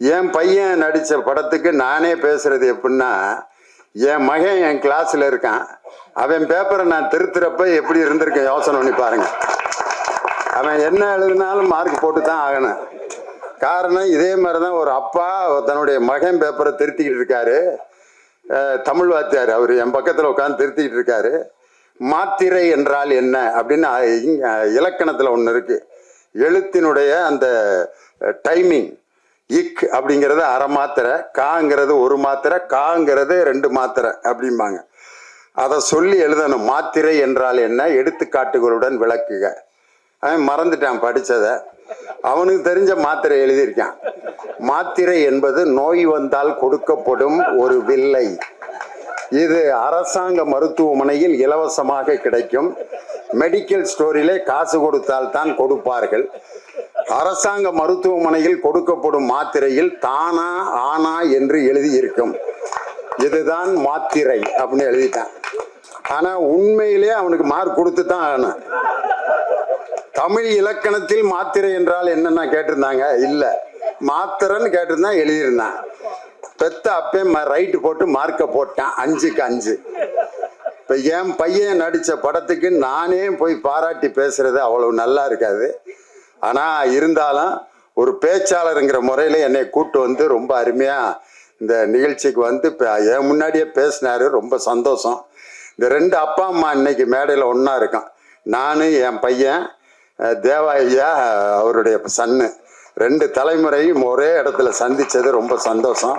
என் பையன் நடித்த படத்துக்கு நானே பேசுறது எப்படின்னா என் மகன் என் கிளாஸில் இருக்கான். அவன் பேப்பரை நான் திருத்துறப்ப எப்படி இருந்திருக்கேன் யோசனை பண்ணி பாருங்க. அவன் என்ன எழுதினாலும் மார்க் போட்டு தான் ஆகணும். காரணம் இதே மாதிரி தான் ஒரு அப்பா தன்னுடைய மகன் பேப்பரை திருத்திக்கிட்டு இருக்காரு. தமிழ் வாத்தியார் அவர் என் பக்கத்தில் உட்காந்து திருத்திக்கிட்டு இருக்காரு. மாத்திரை என்றால் என்ன? அப்படின்னு இலக்கணத்தில் ஒன்று இருக்குது எழுத்தினுடைய அந்த டைமிங் இக் அப்படிங்கிறது அரை மாத்திரை காங்கிறது ஒரு மாத்திரை காங்கிறது ரெண்டு மாத்திரை அப்படிம்பாங்க. அதை சொல்லி எழுதணும். மாத்திரை என்றால் என்ன? எடுத்துக்காட்டுகளுடன் விளக்குக. அவன் மறந்துட்டான் படித்ததை அவனுக்கு தெரிஞ்ச மாத்திரை எழுதியிருக்கான். மாத்திரை என்பது நோய் வந்தால் கொடுக்கப்படும் ஒரு வில்லை. இது அரசாங்க மருத்துவமனையில் இலவசமாக கிடைக்கும். மெடிக்கல் ஸ்டோரிலே காசு கொடுத்தால் தான் கொடுப்பார்கள். அரசாங்க மருத்துவமனையில் கொடுக்கப்படும் மாத்திரையில் தானா ஆனா என்று எழுதியிருக்கும். இதுதான் மாத்திரை அப்படின்னு எழுதிட்டான். ஆனா உண்மையிலே அவனுக்கு மார்க் கொடுத்து தான் தமிழ் இலக்கணத்தில் மாத்திரை என்றால் என்னென்ன கேட்டிருந்தாங்க? இல்ல. மாத்திரைன்னு கேட்டிருந்தான் எழுதியிருந்தான். பெத்த அப்பே ரைட்டு போட்டு மார்க்கை போட்டான். அஞ்சுக்கு அஞ்சு. இப்போ என் பையன் நடித்த படத்துக்கு நானே போய் பாராட்டி பேசுறது அவ்வளவு நல்லா இருக்காது. ஆனால் இருந்தாலும் ஒரு பேச்சாளருங்கிற முறையில் என்னை கூட்டு வந்து ரொம்ப அருமையாக இந்த நிகழ்ச்சிக்கு வந்து இப்போ என் முன்னாடியே பேசினார் ரொம்ப சந்தோஷம். இந்த ரெண்டு அப்பா அம்மா இன்னைக்கு மேடையில் ஒன்றா இருக்கான். நான் என் பையன் அஹ், அவருடைய சன்னு. ரெண்டு தலைமுறையும் ஒரே இடத்துல சந்தித்தது ரொம்ப சந்தோஷம்.